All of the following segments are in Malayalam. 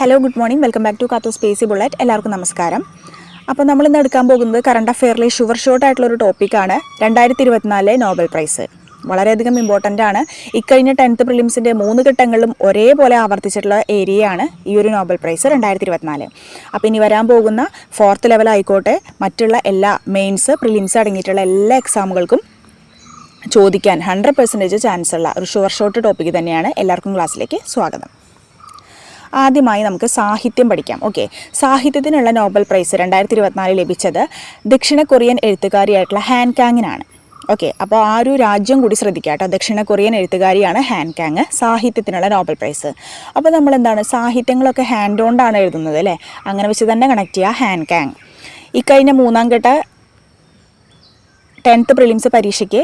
Hello good morning welcome back to കാത്തു സ്പേസി ബുള്ളറ്റ് എല്ലാവർക്കും നമസ്കാരം. അപ്പോൾ നമ്മൾ ഇന്ന് എടുക്കാൻ പോകുന്നത് കറണ്ട് അഫെയറിലെ ഷുവർ ഷോട്ട് ആയിട്ടുള്ള ഒരു ടോപ്പിക്കാണ് രണ്ടായിരത്തി ഇരുപത്തിനാലിലെ നോബൽ പ്രൈസ് വളരെയധികം ഇമ്പോർട്ടന്റ് ആണ്. ഇക്കഴിഞ്ഞ ടെൻത്ത് പ്രിലിംസിന്റെ മൂന്ന് ഘട്ടങ്ങളിലും ഒരേപോലെ ആവർത്തിച്ചിട്ടുള്ള ഏരിയയാണ് ഈ ഒരു നോബൽ പ്രൈസ് രണ്ടായിരത്തി ഇരുപത്തിനാല് അപ്പോൾ ഇനി വരാൻ പോകുന്ന ഫോർത്ത് ലെവൽ ആയിക്കോട്ടെ മറ്റുള്ള എല്ലാ മെയിൻസ് പ്രിലിംസ് അടങ്ങിയിട്ടുള്ള എല്ലാ എക്സാമുകൾക്കും ചോദിക്കാൻ ഹൺഡ്രഡ് പെർസെന്റേജ് ചാൻസ് ഉള്ള ഒരു ഷുവർ ഷോട്ട് ടോപ്പിക്ക് തന്നെയാണ്. എല്ലാവർക്കും ക്ലാസ്സിലേക്ക് സ്വാഗതം. ആദ്യമായി നമുക്ക് സാഹിത്യം പഠിക്കാം. ഓക്കെ സാഹിത്യത്തിനുള്ള നോബൽ പ്രൈസ് രണ്ടായിരത്തി ഇരുപത്തിനാലിൽ ലഭിച്ചത് ദക്ഷിണ കൊറിയൻ എഴുത്തുകാരിയായിട്ടുള്ള ഹാൻ കാങ്ങിനാണ് ഓക്കെ അപ്പോൾ ആ ഒരു രാജ്യം കൂടി ശ്രദ്ധിക്കുക കേട്ടോ. ദക്ഷിണ കൊറിയൻ എഴുത്തുകാരിയാണ് ഹാൻ കാങ് സാഹിത്യത്തിനുള്ള നോബൽ പ്രൈസ് അപ്പോൾ നമ്മൾ എന്താണ് സാഹിത്യങ്ങളൊക്കെ ഹാൻഡ് കൊണ്ടാണ് എഴുതുന്നത് അല്ലേ? അങ്ങനെ വെച്ച് തന്നെ കണക്ട് ചെയ്യുക ഹാൻ കാങ് ഇക്കഴിഞ്ഞ മൂന്നാം ഘട്ട ടെൻത്ത് പ്രിലിംസ് പരീക്ഷയ്ക്ക്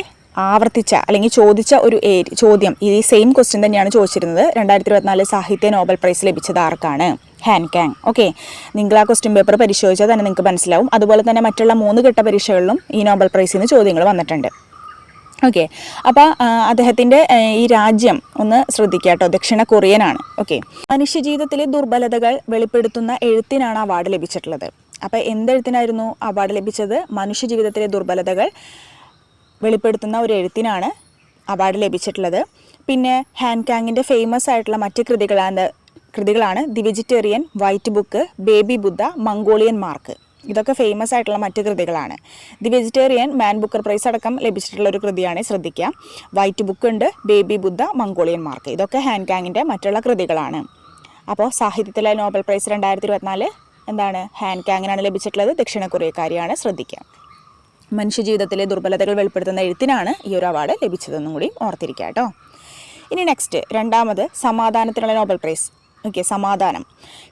ആവർത്തിച്ച അല്ലെങ്കിൽ ചോദിച്ച ഒരു ചോദ്യം. ഈ സെയിം ക്വസ്റ്റ്യൻ തന്നെയാണ് ചോദിച്ചിരുന്നത്. രണ്ടായിരത്തി ഇരുപത്തിനാല് സാഹിത്യ നോബൽ പ്രൈസ് ലഭിച്ചത് ആർക്കാണ്? ഹാൻ കാങ് ഓക്കെ നിങ്ങൾ ആ ക്വസ്റ്റ്യൻ പേപ്പർ പരിശോധിച്ചാൽ തന്നെ നിങ്ങൾക്ക് മനസ്സിലാവും. അതുപോലെ തന്നെ മറ്റുള്ള മൂന്ന് ഘട്ട പരീക്ഷകളിലും ഈ നോബൽ പ്രൈസിൽ നിന്ന് ചോദ്യങ്ങൾ വന്നിട്ടുണ്ട്. ഓക്കെ അപ്പോൾ അദ്ദേഹത്തിന്റെ ഈ രാജ്യം ഒന്ന് ശ്രദ്ധിക്കുക കേട്ടോ. ദക്ഷിണ കൊറിയനാണ് ഓക്കെ മനുഷ്യജീവിതത്തിലെ ദുർബലതകൾ വെളിപ്പെടുത്തുന്ന എഴുത്തിനാണ് അവാർഡ് ലഭിച്ചിട്ടുള്ളത്. അപ്പോൾ എന്തെഴുത്തിനായിരുന്നു അവാർഡ് ലഭിച്ചത്? മനുഷ്യജീവിതത്തിലെ ദുർബലതകൾ വെളിപ്പെടുത്തുന്ന ഒരു എഴുത്തിനാണ് അവാർഡ് ലഭിച്ചിട്ടുള്ളത്. പിന്നെ ഹാൻഡ് കാങ്ങിന്റെ ഫേമസ് ആയിട്ടുള്ള മറ്റ് കൃതികളാണ് കൃതികളാണ് the vegetarian white book baby Buddha Mongolian mark. ഇതൊക്കെ ഫേമസ് ആയിട്ടുള്ള മറ്റ് കൃതികളാണ്. The vegetarian man Booker prize അടക്കം ലഭിച്ചിട്ടുള്ള ഒരു കൃതിയാണ് ശ്രദ്ധിക്കുക. വൈറ്റ് ബുക്ക് ഉണ്ട് ബേബി ബുദ്ധ മംഗോളിയൻ മാർക്ക്. ഇതൊക്കെ ഹാൻഡ് കാങ്ങിന്റെ മറ്റുള്ള കൃതികളാണ്. അപ്പോൾ സാഹിത്യത്തിലെ നോബൽ പ്രൈസ് രണ്ടായിരത്തി ഇരുപത്തിനാല് എന്താണ്? ഹാൻഡ് കാങ്ങിനാണ് ലഭിച്ചിട്ടുള്ളത്. ദക്ഷിണ കൊറിയക്കാരിയാണ് ശ്രദ്ധിക്കുക. മനുഷ്യജീവിതത്തിലെ ദുർബലതകൾ വെളിപ്പെടുത്തുന്ന എഴുത്തിനാണ് ഈ ഒരു അവാർഡ് ലഭിച്ചതെന്നും കൂടി ഓർത്തിരിക്കുക കേട്ടോ. ഇനി നെക്സ്റ്റ് രണ്ടാമത് സമാധാനത്തിനുള്ള നോബൽ പ്രൈസ് ഓക്കെ സമാധാനം.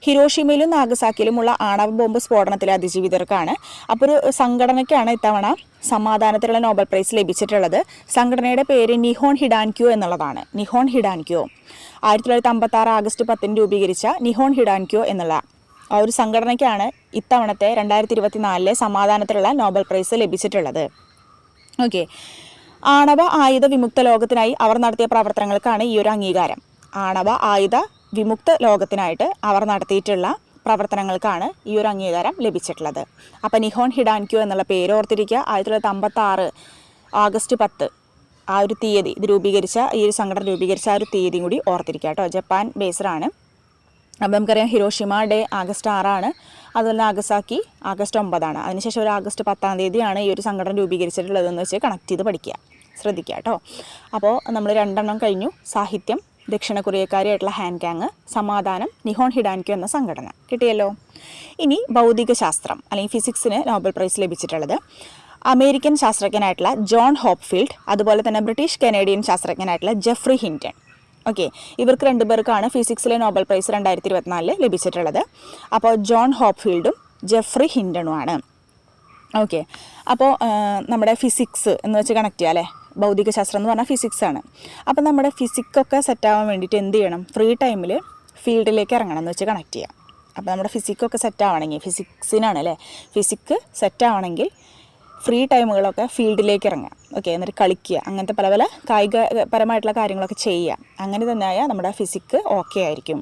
ഹിരോഷിമയിലും നാഗസാക്കിയിലുമുള്ള ആണവ ബോംബ് സ്ഫോടനത്തിലെ അതിജീവിതർക്കാണ്. അപ്പോൾ ഒരു സംഘടനയ്ക്കാണ് ഇത്തവണ സമാധാനത്തിനുള്ള നോബൽ പ്രൈസ് ലഭിച്ചിട്ടുള്ളത്. സംഘടനയുടെ പേര് നിഹോൺ ഹിഡാൻക്യോ എന്നുള്ളതാണ്. Nihon Hidankyo. ആയിരത്തി തൊള്ളായിരത്തി അമ്പത്തി ആറ് ആഗസ്റ്റ് പത്തിന് രൂപീകരിച്ച നിഹോൺ ഹിഡാൻക്യോ എന്നുള്ള ഒരു സംഘടനയ്ക്കാണ് ഇത്തവണത്തെ രണ്ടായിരത്തി ഇരുപത്തിനാലിലെ സമാധാനത്തിലുള്ള നോബൽ പ്രൈസ് ലഭിച്ചിട്ടുള്ളത്. ഓക്കെ. ആണവ ആയുധ വിമുക്ത ലോകത്തിനായി അവർ നടത്തിയ പ്രവർത്തനങ്ങൾക്കാണ് ഈ ഒരു അംഗീകാരം. ആണവ ആയുധ വിമുക്ത ലോകത്തിനായിട്ട് അവർ നടത്തിയിട്ടുള്ള പ്രവർത്തനങ്ങൾക്കാണ് ഈ ഒരു അംഗീകാരം ലഭിച്ചിട്ടുള്ളത്. അപ്പോൾ നിഹോൺ ഹിഡാൻക്യു എന്നുള്ള പേര് ഓർത്തിരിക്കുക. ആയിരത്തി തൊള്ളായിരത്തി അമ്പത്തി ആറ് ആഗസ്റ്റ് പത്ത് ആ ഒരു തീയതി ഇത് രൂപീകരിച്ച ഈ ഒരു സംഘടന രൂപീകരിച്ച ആ ഒരു തീയതിയും കൂടി ഓർത്തിരിക്കുക കേട്ടോ. ജപ്പാൻ ബേസ്ഡാണ് അപ്പോൾ നമുക്കറിയാം ഹിരോഷിമ ഡേ ആഗസ്റ്റ് ആറാണ്. അതുപോലെ നാഗസാക്കി ആഗസ്റ്റ് ഒമ്പതാണ്. അതിനുശേഷം ഒരു ആഗസ്റ്റ് പത്താം തീയതിയാണ് ഈ ഒരു സംഘടന രൂപീകരിച്ചിട്ടുള്ളതെന്ന് വെച്ച് കണക്ട് ചെയ്ത് പഠിക്കുക. ശ്രദ്ധിക്കുക കേട്ടോ. അപ്പോൾ നമ്മൾ രണ്ടെണ്ണം കഴിഞ്ഞു. സാഹിത്യം ദക്ഷിണ കൊറിയക്കാരിയായിട്ടുള്ള ഹാൻഡ് കാങ് സമാധാനം നിഹോൺ ഹിഡാൻക്യോ എന്ന സംഘടന. കിട്ടിയല്ലോ? ഇനി ഭൗതിക ശാസ്ത്രം അല്ലെങ്കിൽ ഫിസിക്സിന് നോബൽ പ്രൈസ് ലഭിച്ചിട്ടുള്ളത്. അമേരിക്കൻ ശാസ്ത്രജ്ഞനായിട്ടുള്ള ജോൺ ഹോപ്ഫീൽഡ് അതുപോലെ തന്നെ ബ്രിട്ടീഷ് കനേഡിയൻ ശാസ്ത്രജ്ഞനായിട്ടുള്ള ജെഫ്രി ഹിന്റൺ. ഓക്കെ ഇവർക്ക് രണ്ടുപേർക്കാണ് ഫിസിക്സിലെ നോബൽ പ്രൈസ് രണ്ടായിരത്തി ഇരുപത്തിനാലിൽ ലഭിച്ചിട്ടുള്ളത്. അപ്പോൾ ജോൺ ഹോപ്ഫീൽഡും ജെഫ്രി ഹിൻഡണുമാണ്. ഓക്കെ അപ്പോൾ നമ്മുടെ ഫിസിക്സ് എന്ന് വെച്ച് കണക്ട് ചെയ്യാം അല്ലേ? ഭൗതികശാസ്ത്രം എന്ന് പറഞ്ഞാൽ ഫിസിക്സ് ആണ്. അപ്പോൾ നമ്മുടെ ഫിസിക്കൊക്കെ സെറ്റ് ആവാൻ വേണ്ടിയിട്ട് എന്ത് ചെയ്യണം? ഫ്രീ ടൈമിൽ ഫീൽഡിലേക്ക് ഇറങ്ങണം എന്ന് വെച്ച് കണക്ട് ചെയ്യാം. അപ്പോൾ നമ്മുടെ ഫിസിക്കൊക്കെ സെറ്റ് ആവണമെങ്കിൽ ഫിസിക്സിനാണ് അല്ലേ? ഫിസിക്ക് സെറ്റ് ആവണമെങ്കിൽ ഫ്രീ ടൈമുകളൊക്കെ ഫീൽഡിലേക്ക് ഇറങ്ങുക ഓക്കെ എന്നിട്ട് കളിക്കുക. അങ്ങനത്തെ പല പല കായികപരമായിട്ടുള്ള കാര്യങ്ങളൊക്കെ ചെയ്യുക. അങ്ങനെ തന്നെയായാൽ നമ്മുടെ ഫിസിക്ക് ഓക്കെ ആയിരിക്കും.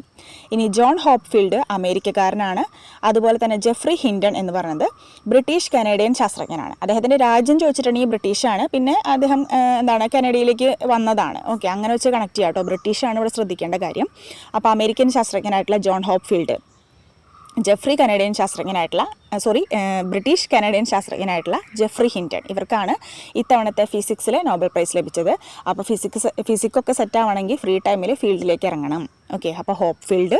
ഇനി ജോൺ ഹോപ്ഫീൽഡ് അമേരിക്കക്കാരനാണ്. അതുപോലെ തന്നെ ജെഫ്രി ഹിൻഡൺ എന്ന് പറയുന്നത് ബ്രിട്ടീഷ് കനേഡിയൻ ശാസ്ത്രജ്ഞനാണ്. അദ്ദേഹത്തിന്റെ രാജ്യം ചോദിച്ചിട്ടുണ്ടെങ്കിൽ ബ്രിട്ടീഷാണ്. പിന്നെ അദ്ദേഹം എന്താണ് കനഡയിലേക്ക് വന്നതാണ്. ഓക്കെ അങ്ങനെ വെച്ച് കണക്ട് ചെയ്യാം കേട്ടോ. ബ്രിട്ടീഷാണ് ഇവിടെ ശ്രദ്ധിക്കേണ്ട കാര്യം. അപ്പോൾ അമേരിക്കൻ ശാസ്ത്രജ്ഞനായിട്ടുള്ള ജോൺ ഹോപ്ഫീൽഡ്. ജെഫ്രി കനേഡിയൻ ശാസ്ത്രജ്ഞനായിട്ടുള്ള സോറി ബ്രിട്ടീഷ് കനേഡിയൻ ശാസ്ത്രജ്ഞനായിട്ടുള്ള ജെഫ്രി ഹിന്റൺ ഇവർക്കാണ് ഇത്തവണത്തെ ഫിസിക്സിലെ നോബൽ പ്രൈസ് ലഭിച്ചത്. അപ്പോൾ ഫിസിക്സ് ഫിസിക്കൊക്കെ സെറ്റ് ആവണമെങ്കിൽ ഫ്രീ ടൈമിൽ ഫീൽഡിലേക്ക് ഇറങ്ങണം. ഓക്കെ അപ്പോൾ Hopfield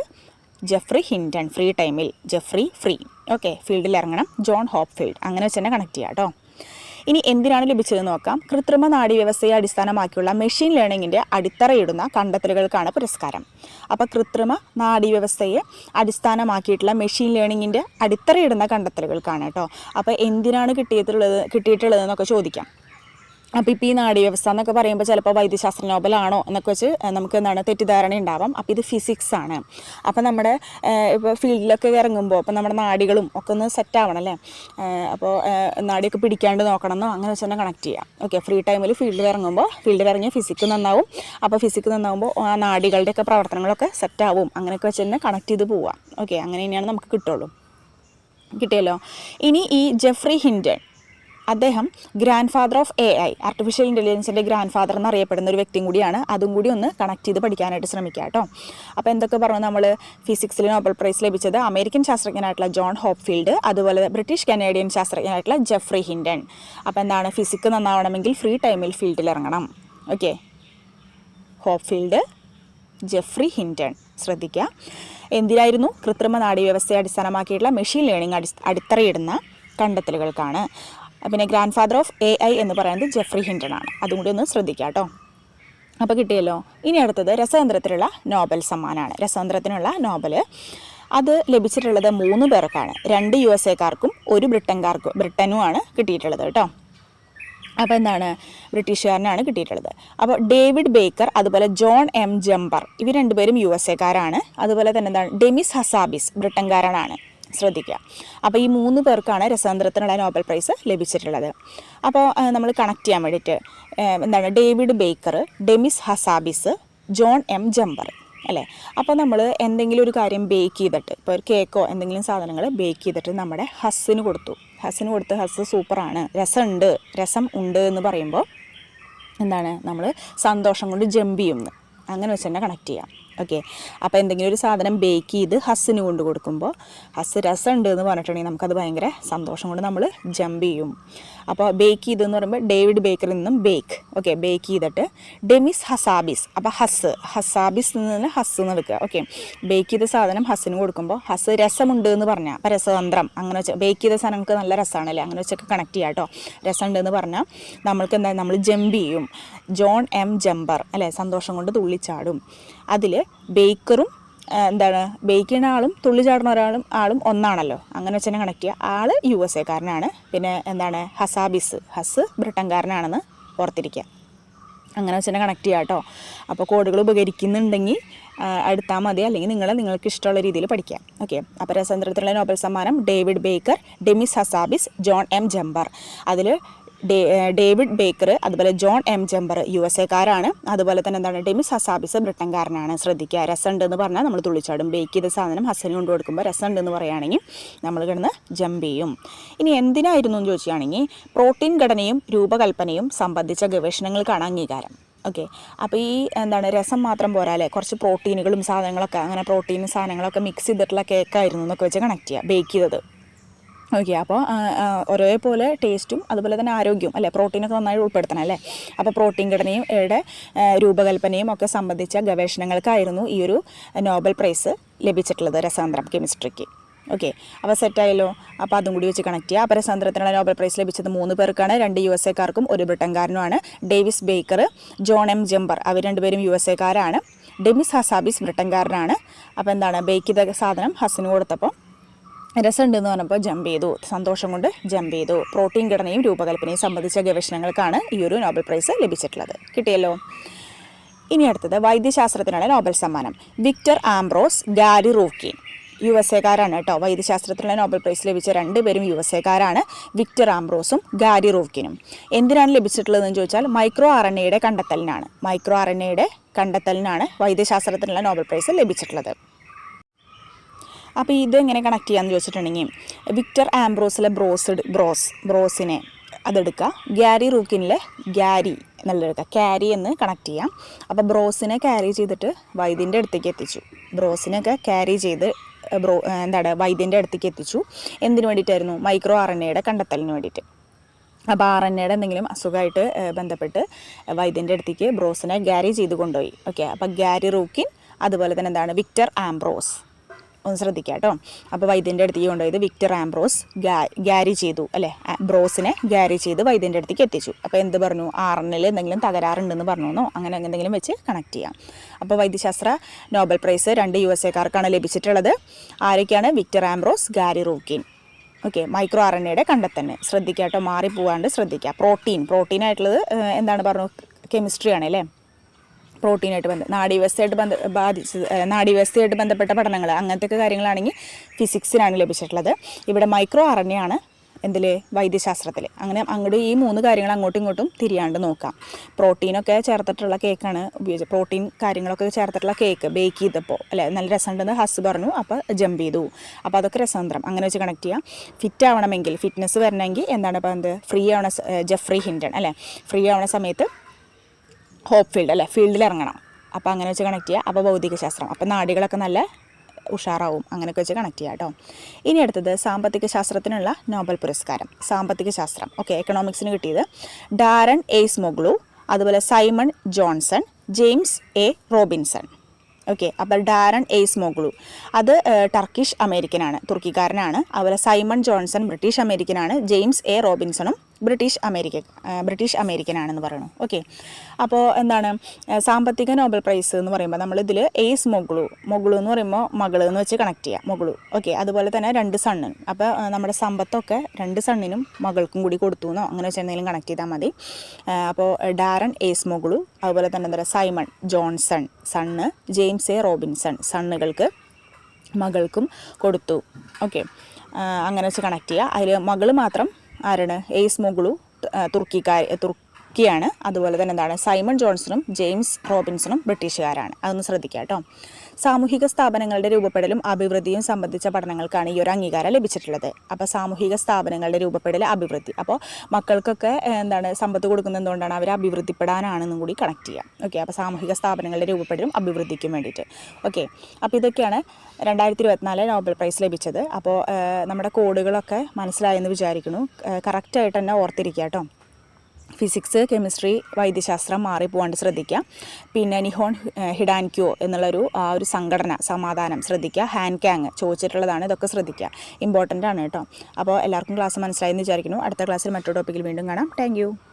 Geoffrey Hinton free ടൈമിൽ ജെഫ്രി ഫ്രീ. ഓക്കെ ഫീൽഡിൽ ഇറങ്ങണം. John Hopfield. അങ്ങനെ വെച്ച് തന്നെ കണക്ട് ചെയ്യാം കേട്ടോ ഇനി എന്തിനാണ് ലഭിച്ചതെന്ന് നോക്കാം. കൃത്രിമ നാഡീവ്യവസ്ഥയെ അടിസ്ഥാനമാക്കിയുള്ള മെഷീൻ ലേണിങ്ങിന്റെ അടിത്തറയിടുന്ന കണ്ടെത്തലുകൾക്കാണ് പുരസ്കാരം. അപ്പോൾ കൃത്രിമ നാഡീവ്യവസ്ഥയെ അടിസ്ഥാനമാക്കിയിട്ടുള്ള മെഷീൻ ലേണിങ്ങിന്റെ അടിത്തറയിടുന്ന കണ്ടെത്തലുകൾക്കാണ് കേട്ടോ. അപ്പോൾ എന്തിനാണ് കിട്ടിയിട്ടുള്ളത് കിട്ടിയിട്ടുള്ളതെന്നൊക്കെ ചോദിക്കാം. അപ്പോൾ ഇപ്പോൾ ഈ നാഡീവ്യവസ്ഥ എന്നൊക്കെ പറയുമ്പോൾ ചിലപ്പോൾ വൈദ്യശാസ്ത്ര നോബലാണോ എന്നൊക്കെ വെച്ച് നമുക്ക് എന്താണ് തെറ്റിദ്ധാരണ ഉണ്ടാവാം അപ്പോൾ ഇത് ഫിസിക്സ് ആണ്. അപ്പോൾ നമ്മുടെ ഇപ്പോൾ ഫീൽഡിലൊക്കെ ഇറങ്ങുമ്പോൾ അപ്പോൾ നമ്മുടെ നാടികളും ഒക്കെ ഒന്ന് സെറ്റ് ആവണം അല്ലേ? അപ്പോൾ നാടിയൊക്കെ പിടിക്കാണ്ട് നോക്കണമെന്നോ അങ്ങനെ വെച്ച് തന്നെ കണക്ട് ചെയ്യാം. ഓക്കെ ഫ്രീ ടൈമിൽ ഫീൽഡിൽ ഇറങ്ങുമ്പോൾ ഫീൽഡിൽ ഇറങ്ങിയ ഫിസിക്ക് നന്നാവും. അപ്പോൾ ഫിസിക്ക് നന്നാവുമ്പോൾ ആ നാടികളുടെയൊക്കെ പ്രവർത്തനങ്ങളൊക്കെ സെറ്റ് ആവും. അങ്ങനെയൊക്കെ വെച്ച് തന്നെ കണക്ട് ചെയ്ത് പോവാം. ഓക്കെ അങ്ങനെ തന്നെയാണ് നമുക്ക് കിട്ടുള്ളൂ. കിട്ടിയല്ലോ? ഇനി ഈ ജെഫ്രി ഹിൻഡൻ അദ്ദേഹം grandfather of A I artificial ഇന്റലിജൻസിന്റെ grandfather എന്നറിയപ്പെടുന്ന ഒരു വ്യക്തിയും കൂടിയാണ്. അതും കൂടി ഒന്ന് കണക്ട് ചെയ്ത് പഠിക്കാനായിട്ട് ശ്രമിക്കുക കേട്ടോ. അപ്പോൾ എന്തൊക്കെ പറഞ്ഞു നമ്മൾ ഫിസിക്സിൽ നോബൽ പ്രൈസ് ലഭിച്ചത്? അമേരിക്കൻ ശാസ്ത്രജ്ഞനായിട്ടുള്ള ജോൺ ഹോപ്ഫീൽഡ് അതുപോലെ ബ്രിട്ടീഷ് കനേഡിയൻ ശാസ്ത്രജ്ഞനായിട്ടുള്ള ജെഫ്രി ഹിൻഡൻ. അപ്പോൾ എന്താണ് ഫിസിക്സ് നന്നാവണമെങ്കിൽ ഫ്രീ ടൈമിൽ ഫീൽഡിൽ ഇറങ്ങണം. Okay Hopfield Geoffrey Hinton. ശ്രദ്ധിക്കുക. എന്തിനായിരുന്നു കൃത്രിമ നാഡീവ്യവസ്ഥയെ അടിസ്ഥാനമാക്കിയിട്ടുള്ള മെഷീൻ ലേണിംഗ് അടി അടിത്തറയിടുന്ന കണ്ടെത്തലുകൾക്കാണ്. പിന്നെ grandfather of A I എന്ന് പറയുന്നത് ജെഫ്രി ഹിന്റൺ ആണ്. അതും കൂടി ഒന്ന് ശ്രദ്ധിക്കുക കേട്ടോ അപ്പോൾ കിട്ടിയല്ലോ. ഇനി അടുത്തത് രസതന്ത്രത്തിലുള്ള നോബൽ സമ്മാനമാണ് രസതന്ത്രത്തിനുള്ള നോബൽ അത് ലഭിച്ചിട്ടുള്ളത് മൂന്ന് പേർക്കാണ്. രണ്ട് യു എസ് എക്കാർക്കും ഒരു ബ്രിട്ടൻകാർക്കും ബ്രിട്ടനുമാണ് കിട്ടിയിട്ടുള്ളത് കേട്ടോ അപ്പോൾ എന്താണ്? ബ്രിട്ടീഷുകാരനാണ് കിട്ടിയിട്ടുള്ളത്. അപ്പോൾ ഡേവിഡ് ബേക്കർ അതുപോലെ ജോൺ എം ജംബർ ഇവർ രണ്ടുപേരും യു എസ് എക്കാരാണ് അതുപോലെ തന്നെ എന്താണ്? ഡെമിസ് ഹസാബിസ് ബ്രിട്ടൻകാരനാണ്. ശ്രദ്ധിക്കുക. അപ്പോൾ ഈ മൂന്ന് പേർക്കാണ് രസതന്ത്രത്തിനുള്ള നോബൽ പ്രൈസ് ലഭിച്ചിട്ടുള്ളത്. അപ്പോൾ നമ്മൾ കണക്ട് ചെയ്യാൻ വേണ്ടിയിട്ട് എന്താണ് David Baker Demis Hassabis John M Jumper അല്ലേ? അപ്പോൾ നമ്മൾ എന്തെങ്കിലും ഒരു കാര്യം ബേക്ക് ചെയ്തിട്ട് ഇപ്പോൾ ഒരു കേക്കോ എന്തെങ്കിലും സാധനങ്ങൾ ബേക്ക് ചെയ്തിട്ട് നമ്മുടെ ഹസ്സിന് കൊടുത്തു. ഹസ്സിന് കൊടുത്ത് ഹസ് സൂപ്പറാണ്. രസമുണ്ട് രസം ഉണ്ട് എന്ന് പറയുമ്പോൾ എന്താണ് നമ്മൾ സന്തോഷം കൊണ്ട് ജമ്പ് ചെയ്യുന്നു. അങ്ങനെ വെച്ച് തന്നെ കണക്ട് ചെയ്യാം. ഓക്കെ അപ്പോൾ എന്തെങ്കിലും ഒരു സാധനം ബേക്ക് ചെയ്ത് ഹസ്സിന് കൊണ്ട് കൊടുക്കുമ്പോൾ ഹസ് രസമുണ്ട് എന്ന് പറഞ്ഞിട്ടുണ്ടെങ്കിൽ നമുക്കത് ഭയങ്കര സന്തോഷം കൊണ്ട് നമ്മൾ ജമ്പ് ചെയ്യും. അപ്പോൾ ബേക്ക് ചെയ്തെന്ന് പറയുമ്പോൾ ഡേവിഡ് ബേക്കറിൽ നിന്നും ബേക്ക് ഓക്കെ ബേക്ക് ചെയ്തിട്ട് ഡെമിസ് ഹസാബിസ് അപ്പോൾ ഹസ് ഹസാബിസ് നിന്ന് ഹസ് എന്ന് എടുക്കുക ഓക്കെ ബേക്ക് ചെയ്ത സാധനം ഹസ്സിന് കൊടുക്കുമ്പോൾ ഹസ് രസമുണ്ട് എന്ന് പറഞ്ഞാൽ അപ്പോൾ രസതന്ത്രം. അങ്ങനെ വെച്ചാൽ ബേക്ക് ചെയ്ത സാധനം നമുക്ക് നല്ല രസമാണല്ലേ അങ്ങനെ വെച്ചൊക്കെ കണക്ട് ചെയ്യാം കേട്ടോ രസമുണ്ട് എന്ന് പറഞ്ഞാൽ നമ്മൾക്ക് എന്താ നമ്മൾ ജമ്പ് ചെയ്യും. ജോൺ എം ജമ്പർ അല്ലേ? സന്തോഷം കൊണ്ട് തുള്ളിച്ചാടും. അതിൽ ബേക്കറും എന്താണ് ബേക്ക് ചെയ്യുന്ന ആളും തുള്ളി ചാടുന്ന ഒരാളും ആളും ഒന്നാണല്ലോ. അങ്ങനെ വെച്ച് തന്നെ കണക്ട് ചെയ്യുക. ആൾ യു എസ് എക്കാരനാണ്. പിന്നെ എന്താണ് ഹസാബിസ് ഹസ് ബ്രിട്ടൻകാരനാണെന്ന് ഓർത്തിരിക്കുക. അങ്ങനെ വെച്ച് തന്നെ കണക്ട് ചെയ്യുക കേട്ടോ അപ്പോൾ കോഡുകൾ ഉപകരിക്കുന്നുണ്ടെങ്കിൽ എടുത്താൽ മതി. അല്ലെങ്കിൽ നിങ്ങൾ നിങ്ങൾക്ക് ഇഷ്ടമുള്ള രീതിയിൽ പഠിക്കാം ഓക്കെ അപ്പോൾ രസതന്ത്രത്തിലുള്ള നോബൽ സമ്മാനം David Baker Demis Hassabis John M Jumper. അതിൽ ഡേവിഡ് ബേക്കർ അതുപോലെ John M Jumper U S എക്കാരാണ്. അതുപോലെ തന്നെ എന്താണ് ഡെമിസ് ഹസാബിസ് ബ്രിട്ടൻകാരനാണ്. ശ്രദ്ധിക്കുക രസമുണ്ട് എന്ന് പറഞ്ഞാൽ നമ്മൾ തുള്ളിച്ചാടും. ബേക്ക് ചെയ്ത സാധനം ഹസന് കൊണ്ട് കൊടുക്കുമ്പോൾ രസമുണ്ട് എന്ന് പറയുകയാണെങ്കിൽ നമ്മൾ കിടന്ന് ജമ്പ് ചെയ്യും. ഇനി എന്തിനായിരുന്നു എന്ന് ചോദിക്കുകയാണെങ്കിൽ പ്രോട്ടീൻ ഘടനയും രൂപകൽപ്പനയും സംബന്ധിച്ച ഗവേഷണങ്ങൾക്കാണ് അംഗീകാരം. ഓക്കെ. അപ്പോൾ ഈ എന്താണ് രസം മാത്രം പോരാ അല്ലേ? കുറച്ച് പ്രോട്ടീനുകളും സാധനങ്ങളൊക്കെ അങ്ങനെ പ്രോട്ടീൻ സാധനങ്ങളൊക്കെ മിക്സ് ചെയ്തിട്ടുള്ള കേക്കായിരുന്നു എന്നൊക്കെ വെച്ച് കണക്ട് ചെയ്യുക ബേക്ക് ചെയ്തത്. ഓക്കെ അപ്പോൾ ഒരേപോലെ ടേസ്റ്റും അതുപോലെ തന്നെ ആരോഗ്യവും അല്ലേ? പ്രോട്ടീനൊക്കെ നന്നായി ഉൾപ്പെടുത്തണം അല്ലേ? അപ്പോൾ പ്രോട്ടീൻ ഘടനയും ഇവിടെ രൂപകൽപ്പനയും ഒക്കെ സംബന്ധിച്ച ഗവേഷണങ്ങൾക്കായിരുന്നു ഈ ഒരു നോബൽ പ്രൈസ് ലഭിച്ചിട്ടുള്ളത് രസാന്തരം കെമിസ്ട്രിക്ക് ഓക്കെ അപ്പോൾ സെറ്റായല്ലോ അപ്പോൾ അതും കൂടി വെച്ച് കണക്ട് ചെയ്യുക അപ്പോൾ രസാന്തരത്തിനുള്ള നോബൽ പ്രൈസ് ലഭിച്ചത് മൂന്ന് പേർക്കാണ്. രണ്ട് യു എസ് എക്കാർക്കും ഒരു ബ്രിട്ടൻകാരനുമാണ്. Davis Baker John M Jumper അവർ രണ്ടുപേരും യു എസ് എക്കാരാണ്. ഡെമിസ് ഹസാബിസ് ബ്രിട്ടൻകാരനാണ്. അപ്പോൾ എന്താണ്? ബേക്ക് ചെയ്ത സാധനം ഹസിന് കൊടുത്തപ്പോൾ രസമുണ്ട് എന്ന് പറഞ്ഞപ്പോൾ ജമ്പ് ചെയ്തു. സന്തോഷം കൊണ്ട് ജമ്പ് ചെയ്തു. പ്രോട്ടീൻ ഘടനയും രൂപകൽപ്പനയും സംബന്ധിച്ച ഗവേഷണങ്ങൾക്കാണ് ഈ ഒരു നോബൽ പ്രൈസ് ലഭിച്ചിട്ടുള്ളത്. കിട്ടിയല്ലോ? ഇനി അടുത്തത് വൈദ്യശാസ്ത്രത്തിനാണ് നോബൽ സമ്മാനം. Victor Ambros Gary Ruvkun U S എക്കാരാണ് കേട്ടോ വൈദ്യശാസ്ത്രത്തിനുള്ള നോബൽ പ്രൈസ് ലഭിച്ച രണ്ടുപേരും യു എസ് എക്കാരാണ് വിക്ടർ ആംബ്രോസും ഗാരി റൂക്കിനും എന്തിനാണ് ലഭിച്ചിട്ടുള്ളതെന്ന് ചോദിച്ചാൽ മൈക്രോ ആർ എൻ എയുടെ കണ്ടെത്തലിനാണ്. മൈക്രോ ആർ എൻ എയുടെ കണ്ടെത്തലിനാണ് വൈദ്യശാസ്ത്രത്തിനുള്ള നോബൽ പ്രൈസ് ലഭിച്ചിട്ടുള്ളത്. അപ്പോൾ ഇത് എങ്ങനെ കണക്ട് ചെയ്യാമെന്ന് ചോദിച്ചിട്ടുണ്ടെങ്കിൽ വിക്ടർ ആംബ്രോസിലെ ബ്രോസ്ഡ് ബ്രോസ് ബ്രോസിനെ അതെടുക്കുക ഗ്യാരി റൂക്കിനിലെ ഗ്യാരി എന്നുള്ളതെടുക്കുക ക്യാരി എന്ന് കണക്ട് ചെയ്യാം. അപ്പോൾ ബ്രോസിനെ ക്യാരി ചെയ്തിട്ട് വൈദ്യന്റെ അടുത്തേക്ക് എത്തിച്ചു. ബ്രോസിനൊക്കെ ക്യാരി ചെയ്ത് ബ്രോ എന്താണ് വൈദ്യന്റെ അടുത്തേക്ക് എത്തിച്ചു. എന്തിനു വേണ്ടിയിട്ടായിരുന്നു? മൈക്രോ ആർ എൻ എയുടെ കണ്ടെത്തലിന് വേണ്ടിയിട്ട്. അപ്പോൾ ആർ എൻ എയുടെ എന്തെങ്കിലും അസുഖമായിട്ട് ബന്ധപ്പെട്ട് വൈദ്യന്റെ അടുത്തേക്ക് ബ്രോസിനെ ഗ്യാരി ചെയ്ത് കൊണ്ടുപോയി. ഓക്കെ അപ്പോൾ ഗ്യാരി റൂക്കിൻ അതുപോലെ തന്നെ എന്താണ് വിക്ടർ ആംബ്രോസ് ഒന്ന് ശ്രദ്ധിക്കുക കേട്ടോ. അപ്പോൾ വൈദ്യന്റെ അടുത്തേക്ക് കൊണ്ടുപോയത് വിക്ടർ ആംബ്രോസ് ഗാ ഗ്യാരി ചെയ്തു അല്ലേ? ബ്രോസിനെ ഗ്യാരി ചെയ്ത് വൈദ്യന്റെ അടുത്തേക്ക് എത്തിച്ചു. അപ്പോൾ എന്ത് പറഞ്ഞു? ആറിനിൽ എന്തെങ്കിലും തകരാറുണ്ടെന്ന് പറഞ്ഞോ അങ്ങനെ എന്തെങ്കിലും വെച്ച് കണക്ട് ചെയ്യാം. അപ്പോൾ വൈദ്യശാസ്ത്ര നോബൽ പ്രൈസ് രണ്ട് യു എസ് എക്കാർക്കാണ് ലഭിച്ചിട്ടുള്ളത്. ആരൊക്കെയാണ്? Victor Ambros Gary Ruvkun. Okay micro R N എയുടെ കണ്ടെത്തന്നെ ശ്രദ്ധിക്കുക കേട്ടോ മാറിപ്പോവാണ്ട് ശ്രദ്ധിക്കുക പ്രോട്ടീൻ പ്രോട്ടീൻ ആയിട്ടുള്ളത് എന്താണ് പറഞ്ഞു? കെമിസ്ട്രിയാണ് അല്ലേ? പ്രോട്ടീനായിട്ട് ബന്ധ നാഡീവ്യവസ്ഥയായിട്ട് ബന്ധ ബാധിച്ച് ഏഹ്, നാഡീവ്യവസ്ഥയായിട്ട് ബന്ധപ്പെട്ട പഠനങ്ങൾ അങ്ങനത്തെ കാര്യങ്ങളാണെങ്കിൽ ഫിസിക്സിനാണ് ലഭിച്ചിട്ടുള്ളത്. ഇവിടെ മൈക്രോ ആർ ആണ് എന്തിൽ വൈദ്യശാസ്ത്രത്തിൽ അങ്ങനെ അങ്ങോട്ട് ഈ മൂന്ന് കാര്യങ്ങൾ അങ്ങോട്ടും ഇങ്ങോട്ടും തിരിയാണ്ട് നോക്കാം. പ്രോട്ടീനൊക്കെ ചേർത്തിട്ടുള്ള കേക്കാണ് ഉപയോഗിച്ചത്. പ്രോട്ടീൻ കാര്യങ്ങളൊക്കെ ചേർത്തിട്ടുള്ള കേക്ക് ബേക്ക് ചെയ്തപ്പോൾ അല്ലേ നല്ല രസമുണ്ടെന്ന് ഹസ് പറഞ്ഞു അപ്പോൾ ജമ്പ് ചെയ്തു. അപ്പോൾ അതൊക്കെ രസതന്ത്രം. അങ്ങനെ വെച്ച് കണക്ട് ചെയ്യാം. ഫിറ്റ് ആവണമെങ്കിൽ ഫിറ്റ്നസ് വരണമെങ്കിൽ എന്താണ് ഇപ്പോൾ എന്ത്? ഫ്രീ ആവണ ജെഫ്രി ഹിൻഡൺ അല്ലേ? ഫ്രീ ആവണ സമയത്ത് ഹോപ്പ് ഫീൽഡ് അല്ലേ? ഫീൽഡിൽ ഇറങ്ങണം. അപ്പോൾ അങ്ങനെ വെച്ച് കണക്ട് ചെയ്യുക അപ്പോൾ ഭൗതിക ശാസ്ത്രം. അപ്പോൾ നാടികളൊക്കെ നല്ല ഉഷാറാവും. അങ്ങനെയൊക്കെ വെച്ച് കണക്ട് ചെയ്യുക കേട്ടോ ഇനി അടുത്തത് സാമ്പത്തിക ശാസ്ത്രത്തിനുള്ള നോബൽ പുരസ്കാരം. സാമ്പത്തിക ശാസ്ത്രം. ഓക്കെ എക്കണോമിക്സിന് കിട്ടിയത് ഡാരൻ എയ്സ് മൊഗ്ലു അതുപോലെ Simon Johnson James A Robinson. Okay അപ്പോൾ ഡാരൻ എയ്സ് മൊഗ്ലു അത് ടർക്കിഷ് അമേരിക്കനാണ് തുർക്കിക്കാരനാണ്. അതുപോലെ സൈമൺ ജോൺസൺ ബ്രിട്ടീഷ് അമേരിക്കനാണ് ജെയിംസ് എ റോബിൻസണും ബ്രിട്ടീഷ് അമേരിക്ക ബ്രിട്ടീഷ് അമേരിക്കനാണെന്ന് പറയുന്നു ഓക്കെ അപ്പോൾ എന്താണ് സാമ്പത്തിക നോബൽ പ്രൈസ് എന്ന് പറയുമ്പോൾ നമ്മളിതിൽ എയ്സ് മൊഗ്ളു മൊഗ്ളു എന്ന് പറയുമ്പോൾ മകൾ എന്ന് വെച്ച് കണക്ട് ചെയ്യാം മൊഗ്ളു ഓക്കെ അതുപോലെ തന്നെ രണ്ട് സണ്ണും അപ്പോൾ നമ്മുടെ സമ്പത്തൊക്കെ രണ്ട് സണ്ണിനും മകൾക്കും കൂടി കൊടുത്തു എന്നോ അങ്ങനെ വെച്ചെന്തെങ്കിലും കണക്ട് ചെയ്താൽ മതി. അപ്പോൾ ഡാരൻ എയ്സ് മൊഗ്ളു അതുപോലെ തന്നെ എന്താ പറയുക Simon Johnson sun James A Robinson സണ്ണുകൾക്ക് മകൾക്കും കൊടുത്തു. ഓക്കെ അങ്ങനെ വെച്ച് കണക്ട് ചെയ്യുക അതിൽ മകൾ മാത്രം ആരാണ്? എയ്സ് മൊഗ്ലു തുർക്കിക്കാർ തുർക്കിയാണ് അതുപോലെ തന്നെ എന്താണ് സൈമൺ ജോൺസണും ജെയിംസ് റോബിൻസണും ബ്രിട്ടീഷുകാരാണ്. അതൊന്ന് ശ്രദ്ധിക്കുക കേട്ടോ. സാമൂഹിക സ്ഥാപനങ്ങളുടെ രൂപപ്പെടലും അഭിവൃദ്ധിയും സംബന്ധിച്ച പഠനങ്ങൾക്കാണ് ഈ ഒരു അംഗീകാരം ലഭിച്ചിട്ടുള്ളത്. അപ്പോൾ സാമൂഹിക സ്ഥാപനങ്ങളുടെ രൂപപ്പെടൽ അഭിവൃദ്ധി. അപ്പോൾ മക്കൾക്കൊക്കെ എന്താണ് സമ്പത്ത് കൊടുക്കുന്നതുകൊണ്ടാണ് അവർ അഭിവൃദ്ധിപ്പെടാനാണെന്നും കൂടി കണക്ട് ചെയ്യാം. ഓക്കെ അപ്പോൾ സാമൂഹിക സ്ഥാപനങ്ങളുടെ രൂപപ്പെടലും അഭിവൃദ്ധിക്കും വേണ്ടിയിട്ട്. ഓക്കെ അപ്പോൾ ഇതൊക്കെയാണ് രണ്ടായിരത്തി ഇരുപത്തിനാല് നോബൽ പ്രൈസ് ലഭിച്ചത് അപ്പോൾ നമ്മുടെ കോഡുകളൊക്കെ മനസ്സിലായെന്ന് വിചാരിക്കുന്നു. കറക്റ്റായിട്ട് തന്നെ ഓർത്തിരിക്കുക കേട്ടോ. ഫിസിക്സ് കെമിസ്ട്രി വൈദ്യശാസ്ത്രം മാറിപ്പോകാണ്ട് ശ്രദ്ധിക്കുക പിന്നെ നിഹോൺ ഹിഡാൻക്യോ എന്നുള്ളൊരു ആ ഒരു സംഘടന സമാധാനം ശ്രദ്ധിക്കുക ഹാൻഡ് ക്യാങ് ചോദിച്ചിട്ടുള്ളതാണ് ഇതൊക്കെ ശ്രദ്ധിക്കുക ഇമ്പോർട്ടന്റ് ആണ് കേട്ടോ. അപ്പോൾ എല്ലാവർക്കും ക്ലാസ് മനസ്സിലായി എന്ന് വിചാരിക്കുന്നു. അടുത്ത ക്ലാസ്സിൽ മറ്റൊരു ടോപ്പിക്കിൽ വീണ്ടും കാണാം. താങ്ക്